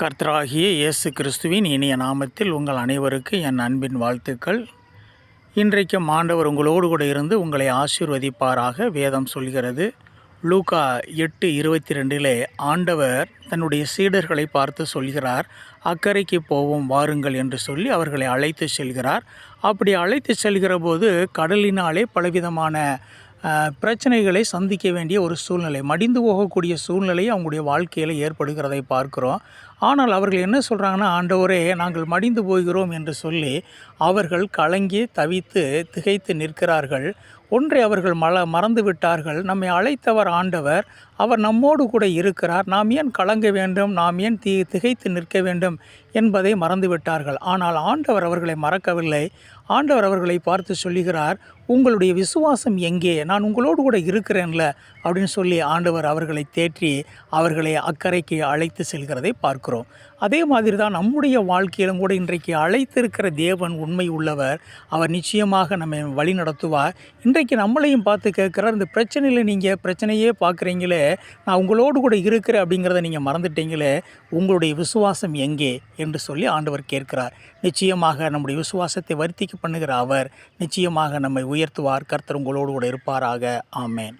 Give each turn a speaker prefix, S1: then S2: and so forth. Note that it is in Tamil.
S1: கர்த்தராகிய இயேசு கிறிஸ்துவின் இனிய நாமத்தில் உங்கள் அனைவருக்கு என் அன்பின் வாழ்த்துக்கள். இன்றைக்கும் ஆண்டவர் உங்களோடு கூட இருந்து உங்களை ஆசீர்வதிப்பாராக வேதம் சொல்கிறது. லூகா எட்டு இருபத்தி ரெண்டிலே ஆண்டவர் தன்னுடைய சீடர்களை பார்த்து சொல்கிறார் அக்கறைக்கு போவோம் வாருங்கள் என்று சொல்லி அவர்களை அழைத்து செல்கிறார். அப்படி அழைத்து செல்கிற போது கடலினாலே பலவிதமான பிரச்சனைகளை சந்திக்க வேண்டிய ஒரு சூழ்நிலை. மடிந்து போகக்கூடிய சூழ்நிலை அவங்களுடைய வாழ்க்கையில் ஏற்படுகிறதை பார்க்கிறோம். ஆனால் அவர்கள் என்ன சொல்கிறாங்கன்னா ஆண்டவரே நாங்கள் மடிந்து போகிறோம் என்று சொல்லி அவர்கள் கலங்கி தவித்து திகைத்து நிற்கிறார்கள். ஒன்றை அவர்கள் மல மறந்து விட்டார்கள். நம்மை அழைத்தவர் ஆண்டவர். அவர் நம்மோடு கூட இருக்கிறார். நாம் ஏன் கலங்க வேண்டும்? நாம் ஏன் தி திகைத்து நிற்க வேண்டும் என்பதை மறந்துவிட்டார்கள் ஆனால் ஆண்டவர் அவர்களை மறக்கவில்லை. ஆண்டவர் அவர்களை பார்த்து சொல்லுகிறார் உங்களுடைய விசுவாசம் எங்கே? நான் உங்களோடு கூட இருக்கிறேன்ல? அப்படின்னு சொல்லி ஆண்டவர் அவர்களை தேற்றி அவர்களை அக்கறைக்கு அழைத்து செல்கிறதை பார்க்கிறோம். அதே மாதிரி தான் நம்முடைய வாழ்க்கையிலும் கூட இன்றைக்கு அழைத்திருக்கிற தேவன் உண்மை உள்ளவர் அவர் நிச்சயமாக நம்மை வழி நடத்துவார். இன்றைக்கு நம்மளையும் பார்த்து கேட்குறார் இந்த பிரச்சனையில் நீங்கள் பிரச்சனையே பார்க்குறீங்களே நான் உங்களோடு கூட இருக்கிறேன் அப்படிங்கிறத நீங்கள் மறந்துட்டீங்களே உங்களுடைய விசுவாசம் எங்கே என்று சொல்லி ஆண்டவர் கேட்கிறார். நிச்சயமாக நம்முடைய விசுவாசத்தை வருத்திக்கு பண்ணுகிற அவர் நிச்சயமாக நம்மை உயர்த்துவார் கர்த்தர் உங்களோடு கூட இருப்பாராக. ஆமேன்.